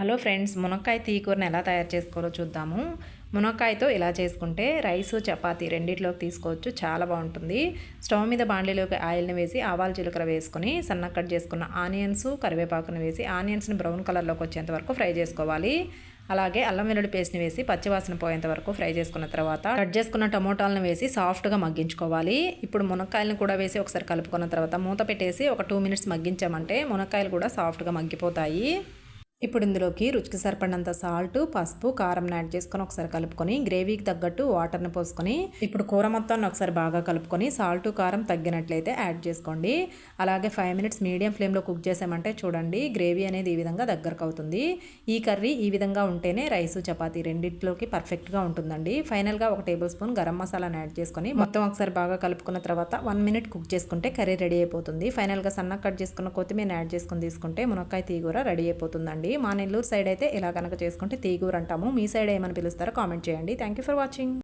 Hello friends మునక్కాయ తీకూరని ఎలా తయారు చేసుకోవాలో చూద్దాము. మునక్కాయతో ఇలా చేసుకుంటే రైసు చపాతి రెండిట్లోకి తీసుకోవచ్చు చాలా బాగుంటుంది. స్టవ్ మీద బాండ్లీలోకి ఆయిల్ని వేసి ఆవాల జీలకర్ర వేసుకొని సన్న కట్ చేసుకున్న ఆనియన్స్ కరివేపాకుని వేసి ఆనియన్స్ని బ్రౌన్ కలర్లోకి వచ్చేంత వరకు ఫ్రై చేసుకోవాలి. అలాగే అల్లం వెల్లుల్లి పేస్ట్ని వేసి పచ్చివాసన పోయేంత వరకు ఫ్రై చేసుకున్న తర్వాత కట్ చేసుకున్న టమోటాలను వేసి సాఫ్ట్గా మగ్గించుకోవాలి. ఇప్పుడు మునక్కాయలను కూడా వేసి ఒకసారి కలుపుకున్న తర్వాత మూత పెట్టేసి ఒక టూ మినిట్స్ మగ్గించామంటే మునక్కాయలు కూడా సాఫ్ట్గా మగ్గిపోతాయి. ఇప్పుడు ఇందులోకి రుచికి సరిపడినంత సాల్ట్ పసుపు కారం యాడ్ చేసుకొని ఒకసారి కలుపుకొని గ్రేవీకి తగ్గట్టు వాటర్ని పోసుకొని ఇప్పుడు కూర మొత్తాన్ని ఒకసారి బాగా కలుపుకొని సాల్ట్ కారం తగ్గినట్లయితే యాడ్ చేసుకోండి. అలాగే ఫైవ్ మినిట్స్ మీడియం ఫ్లేమ్లో కుక్ చేసామంటే చూడండి గ్రేవీ అనేది ఈ విధంగా దగ్గరకు అవుతుంది. ఈ కర్రీ ఈ విధంగా ఉంటేనే రైస్ చపాతీ రెండింటిలోకి పర్ఫెక్ట్గా ఉంటుందండి. ఫైనల్గా ఒక టేబుల్ స్పూన్ గరం మసాలాను యాడ్ చేసుకొని మొత్తం ఒకసారి బాగా కలుపుకున్న తర్వాత వన్ మినిట్ కుక్ చేసుకుంటే కర్రీ రెడీ అయిపోతుంది. ఫైనల్గా సన్న కట్ చేసుకున్న కొత్తిమీర యాడ్ చేసుకుని తీసుకుంటే మునక్కాయ తీగూర రెడీ అయిపోతుందండి. మా నెల్లూరు సైడ్ అయితే ఇలా కనుక చేసుకుంటే తీగూరు అంటాము. మీ సైడ్ ఏమని పిలుస్తారో కామెంట్ చేయండి. Thank you for watching